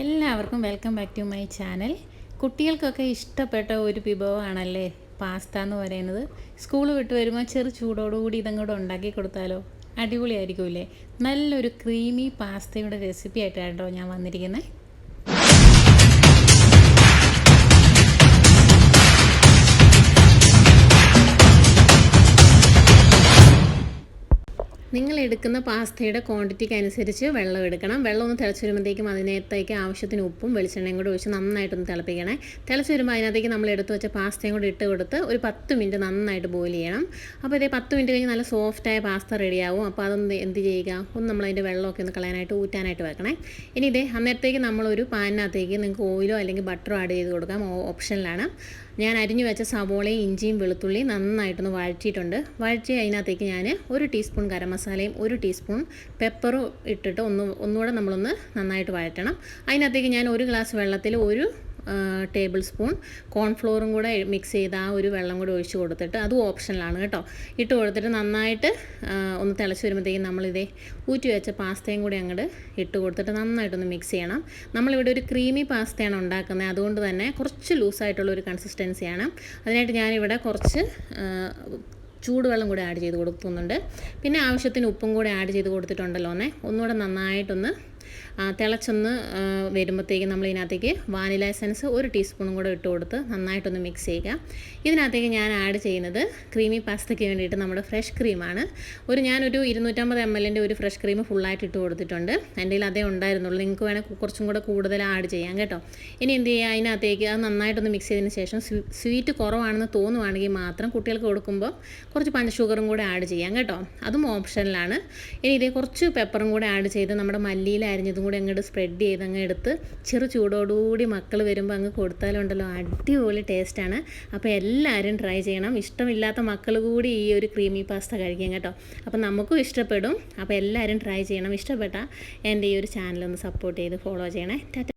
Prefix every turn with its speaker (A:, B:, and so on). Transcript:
A: എല്ലാവർക്കും welcome back to my channel കുട്ടികൾക്കൊക്കെ ഇഷ്ടപ്പെട്ട ഒരു വിഭവമാണല്ലേ പാസ്ത എന്ന് പറയുന്നത്. സ്കൂൾ വിട്ട് വരുമ്പോൾ ചെറു ചൂടോടുകൂടി ഇതങ്ങോട്ട് ഉണ്ടാക്കി കൊടുത്താലോ? അടിപൊളിയായിരിക്കുമല്ലേ നല്ലൊരു ക്രീമി പാസ്തയുടെ റെസിപ്പി ആയിട്ടാണ് കേട്ടോ ഞാൻ വന്നിരിക്കുന്നത് നിങ്ങൾ എടുക്കുന്ന പാസ്തയുടെ ക്വാണ്ടിറ്റിക്ക് അനുസരിച്ച് വെള്ളം എടുക്കണം. വെള്ളം ഒന്ന് തിളച്ച് വരുമ്പോഴത്തേക്കും അതിനകത്തേക്ക് ആവശ്യത്തിന് ഉപ്പും വെളിച്ചെണ്ണയും കൂടി ഒഴിച്ച് നന്നായിട്ടൊന്ന് തിളപ്പിക്കണേ. തിളച്ച് വരുമ്പോൾ അതിനകത്തേക്ക് നമ്മൾ എടുത്ത് വെച്ച പാസ്തയും കൂടി ഇട്ട് കൊടുത്ത് ഒരു പത്ത് മിനിറ്റ് നന്നായിട്ട് ബോയിൽ ചെയ്യണം. അപ്പോൾ ഇതേ പത്ത് മിനിറ്റ് കഴിഞ്ഞ് നല്ല സോഫ്റ്റായ പാസ്ത റെഡിയാവും അപ്പോൾ അതൊന്ന് എന്ത് ചെയ്യുക? ഒന്ന് നമ്മൾ അതിന്റെ വെള്ളമൊക്കെ ഒന്ന് കളയാനായിട്ട് ഊറ്റാനായിട്ട് വെക്കണേ. ഇനി ഇതേ അന്നേരത്തേക്ക് നമ്മളൊരു പാനിനകത്തേക്ക് നിങ്ങൾക്ക് ഓയിലോ അല്ലെങ്കിൽ ബട്ടറോ ആഡ് ചെയ്ത് കൊടുക്കാം. ഓപ്ഷനിലാണ് ഞാൻ അരിഞ്ഞു വെച്ച സവോളയും ഇഞ്ചിയും വെളുത്തുള്ളിയും നന്നായിട്ടൊന്ന് വഴറ്റിയിട്ടുണ്ട്. വഴറ്റി അതിനകത്തേക്ക് ഞാൻ ഒരു ടീസ്പൂൺ ഗരം മസാലയും ഒരു ടീസ്പൂൺ പെപ്പറും ഇട്ടിട്ട് ഒന്ന് ഒന്നുകൂടെ നമ്മളൊന്ന് നന്നായിട്ട് വഴറ്റണം. അതിനകത്തേക്ക് ഞാൻ ഒരു ഗ്ലാസ് വെള്ളത്തിൽ ഒരു ടേബിൾ സ്പൂൺ കോൺഫ്ലോറും കൂടെ മിക്സ് ചെയ്ത് ആ ഒരു വെള്ളം കൂടി ഒഴിച്ച് കൊടുത്തിട്ട് അതും ഓപ്ഷനിലാണ് കേട്ടോ. ഇട്ട് കൊടുത്തിട്ട് നന്നായിട്ട് ഒന്ന് തിളച്ച് വരുമ്പോഴത്തേക്കും നമ്മളിതേ ഊറ്റി വെച്ച പാസ്തയും കൂടി അങ്ങോട്ട് ഇട്ട് കൊടുത്തിട്ട് നന്നായിട്ടൊന്ന് മിക്സ് ചെയ്യണം. നമ്മളിവിടെ ഒരു ക്രീമി പാസ്തയാണ് ഉണ്ടാക്കുന്നത്. അതുകൊണ്ട് തന്നെ കുറച്ച് ലൂസായിട്ടുള്ള ഒരു കൺസിസ്റ്റൻസിയാണ് അതിനായിട്ട് ഞാനിവിടെ കുറച്ച് ചൂടുവെള്ളം കൂടി ആഡ് ചെയ്ത് കൊടുക്കുന്നുണ്ട്. പിന്നെ ആവശ്യത്തിന് ഉപ്പും കൂടി ആഡ് ചെയ്ത് കൊടുത്തിട്ടുണ്ടല്ലോ എന്നേ ഒന്നുകൂടെ നന്നായിട്ടൊന്ന് തിളച്ചൊന്ന് വരുമ്പോഴത്തേക്ക് നമ്മൾ ഇതിനകത്തേക്ക് വാനില എസൻസ് ഒരു ടീസ്പൂണും കൂടെ ഇട്ട് കൊടുത്ത് നന്നായിട്ടൊന്ന് മിക്സ് ചെയ്യുക. ഇതിനകത്തേക്ക് ഞാൻ ആഡ് ചെയ്യുന്നത് ക്രീമി പാസ്തയ്ക്ക് വേണ്ടിയിട്ട് നമ്മുടെ ഫ്രഷ് ക്രീമാണ് ഒരു ഞാനൊരു ഇരുന്നൂറ്റമ്പത് എം എല്ലിന്റെ ഒരു ഫ്രഷ് ക്രീം ഫുള്ളായിട്ട് ഇട്ട് കൊടുത്തിട്ടുണ്ട്. എന്റെ കയ്യിൽ അതേ ഉണ്ടായിരുന്നുള്ളൂ. നിങ്ങൾക്ക് വേണമെങ്കിൽ കുറച്ചും കൂടെ കൂടുതൽ ആഡ് ചെയ്യാം കേട്ടോ. ഇനി എന്ത് ചെയ്യുക? അതിനകത്തേക്ക് അത് നന്നായിട്ടൊന്ന് മിക്സ് ചെയ്തതിന് ശേഷം സ്വീറ്റ് കുറവാണെന്ന് തോന്നുവാണെങ്കിൽ മാത്രം കുട്ടികൾക്ക് കൊടുക്കുമ്പോൾ കുറച്ച് പഞ്ചഷുഗറും കൂടെ ആഡ് ചെയ്യാം കേട്ടോ. അതും ഓപ്ഷനിലാണ് ഇനി ഇതേ കുറച്ച് പെപ്പറും കൂടെ ആഡ് ചെയ്ത് നമ്മുടെ മല്ലിയിൽ അരിഞ്ഞതും കൂടി അങ്ങോട്ട് സ്പ്രെഡ് ചെയ്ത് അങ്ങ് എടുത്ത് ചെറു ചൂടോടുകൂടി മക്കൾ വരുമ്പോൾ അങ്ങ് കൊടുത്താലുണ്ടല്ലോ അടിപൊളി ടേസ്റ്റാണ് അപ്പോൾ എല്ലാവരും ട്രൈ ചെയ്യണം. ഇഷ്ടമില്ലാത്ത മക്കൾ കൂടി ഈ ഒരു ക്രീമി പാസ്ത കഴിക്കാം കേട്ടോ. അപ്പോൾ നമുക്കും ഇഷ്ടപ്പെടും. അപ്പോൾ എല്ലാവരും ട്രൈ ചെയ്യണം. ഇഷ്ടപ്പെട്ടാൽ എന്റെ ഈ ഒരു ചാനലൊന്ന് സപ്പോർട്ട് ചെയ്ത് ഫോളോ ചെയ്യണേ.